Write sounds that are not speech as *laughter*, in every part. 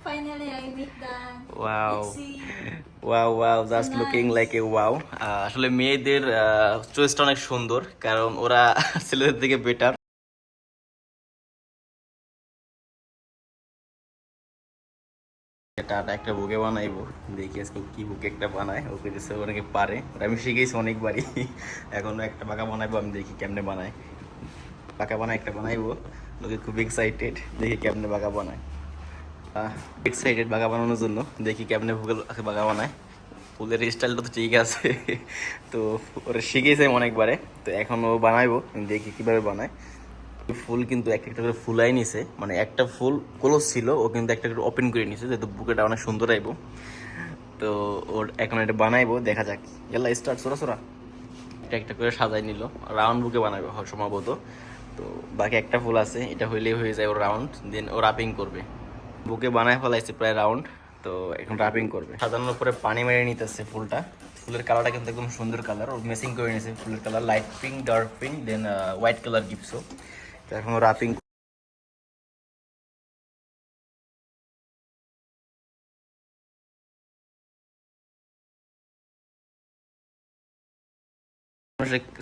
Finally, I meet the Wow. Wow wow just. Looking like a wow আসলে মেয়েদের চয়েসটা অনেক সুন্দর কারণ ওরা *laughs* ছেলেদের থেকে বেটার এটা একটা বুকে বানাইবো দেখি আজকে কি বুকে একটা বানায় ওকে দিচ্ছে অনেকে পারে আমি শিখেছি অনেকবারই। *laughs* এখনও একটা পাকা বানাইবো আমি দেখি কেমনে বানায়। পাকা বানায় একটা বানাইবো লোকে খুব এক্সাইটেড দেখি কেমনে বাঁকা বানায়। এক্সাইটেড বাগা বানানোর জন্য। দেখি কেমনে ভুগল বাগা বানায়। ফুলের স্টাইলটা তো ঠিক আছে। তো ওরা শিখেছে অনেকবারে। তো এখন ও বানাইবো, দেখি কীভাবে বানায়। ফুল কিন্তু একটা একটা করে ফুলাই নিছে। মানে একটা ফুল ক্লোজ ছিল, ও কিন্তু একটা করে ওপেন করে নিছে, যেহেতু বুকেটা অনেক সুন্দর আইবো। তো ওর এখন এটা বানাইবো, দেখা যাক। গেলা স্টার্ট সোরা সোরা। এটা একটা করে সাজাই নিল। রাউন্ড বুকে বানাবে সম্ভবত। তো বাকি একটা ফুল আছে, এটা হইলেই হয়ে যায় ও রাউন্ড দেন ও রাপিং করবে। বুকে বানায় ফেলাইছে প্রায় রাউন্ড তো এখন রাপিং করবে। সাজানোর পরে পানি মেরে নিতেছে ফুলটা। ফুলের কালারটা কিন্তু একদম সুন্দর কালার ও মেসিং করে নিয়েছে ফুলের colour light pink dark pink then white colour গিপসও তো এখন রাপিং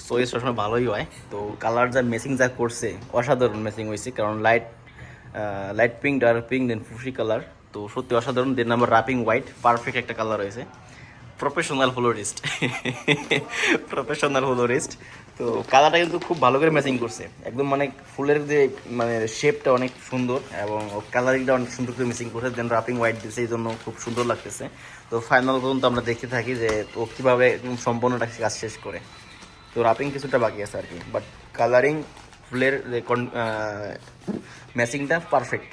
সবসময় ভালোই হয়। তো কালার যা মেসিং যা করছে, অসাধারণ মেসিং হয়েছে, কারণ light light pink dark pink then fuchsia colour তো সত্যি অসাধারণ। Then number wrapping white perfect একটা কালার রয়েছে। প্রফেশনাল ফ্লোরিস্ট প্রফেশনাল ফ্লোরিস্ট তো কালারটা কিন্তু খুব ভালো করে ম্যাচিং করছে। একদম মানে ফুলের যে মানে শেপটা অনেক সুন্দর এবং কালারিংটা অনেক সুন্দর করে মিসিং করছে। দেন রাপিং হোয়াইট দিয়েছে এই জন্য খুব সুন্দর লাগতেছে। তো ফাইনাল পর্যন্ত আমরা দেখতে থাকি যে ও কীভাবে একদম সম্পূর্ণটা কাজ শেষ করে। তো রাপিং কিছুটা বাকি আছে আর কি। বাট কালারিং ফুলের ম্যাচিংটা পারফেক্ট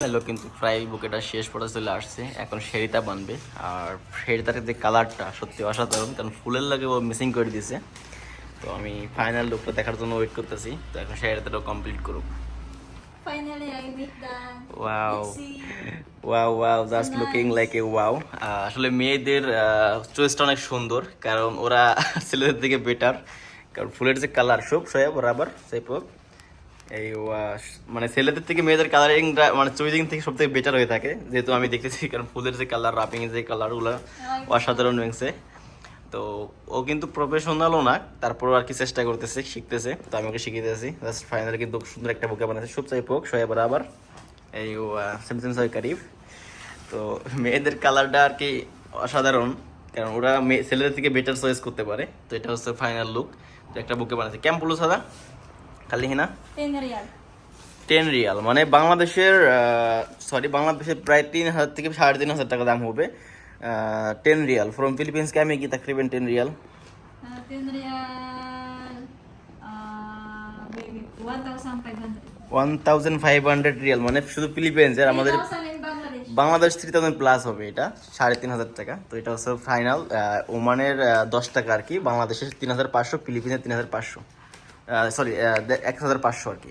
হলো কিন্তু প্রায় বুকেটা শেষ পর্যন্ত চলে আসছে। এখন শেরিতা বানবে। আর শেরিতার যে কালারটা সত্যি অসাধারণ, কারণ ফুলের লাগে ও মিসিং করে দিয়েছে। তো আমি ফাইনাল লুকটা দেখার জন্য ওয়েট করতেছি। তো এখন শেরিতাটাও কমপ্লিট করুক। Finally, I meet the wow Itsy. Wow wow just looking like a wow আসলে মেয়েদের চয়েসটা অনেক সুন্দর কারণ ওরা *laughs* ছেলেদের থেকে বেটার কারণ ফুলের যে কালার সব সব বরাবর সেই পক। এই ওয়া- মানে ছেলেদের থেকে মেয়েদের কালারিংটা মানে চয়েসিং থেকে সব থেকে বেটার হয়ে থাকে। যেহেতু আমি দেখতেছি কারণ ফুলের যে কালার রাপিং যে কালারগুলো অসাধারণ হয়েছে। তো ও কিন্তু প্রফেশনালও না তারপর আর কি চেষ্টা করতেছে শিখতেছে। তো আমি ওকে শিখিতেছি জাস্ট ফাইনাল কিন্তু সুন্দর একটা বুকে বানাচ্ছে সব চাই পোক সবাই বরাবর এই স্যামসাং সয় কারিফ। তো মেয়েদের কালারটা আর কি অসাধারণ কারণ ওরা মেয়ে ছেলেদের থেকে বেটার চয়েস করতে পারে। তো এটা হচ্ছে ফাইনাল লুক তো একটা বুকে বানাচ্ছে কেমন পড়ল সাদা? খালি হিনা? 10 real. টেন রিয়াল মানে বাংলাদেশের সরি বাংলাদেশের প্রায় তিন হাজার থেকে সাড়ে তিন হাজার টাকা দাম হবে। তাকরিবেন ten riyal Uh, 10 real. Uh, maybe 1,500. One thousand five hundred riyal মানে শুধু ফিলিপিন্সের আমাদের 3,000 in Bangladesh. Bangladesh three thousand plus হবে এটা সাড়ে তিন হাজার টাকা তো এটা হচ্ছে ফাইনাল ওমানের দশ টাকা আর কি বাংলাদেশের তিন হাজার পাঁচশো ফিলিপিনের তিন হাজার পাঁচশো সরি এক হাজার পাঁচশো আর কি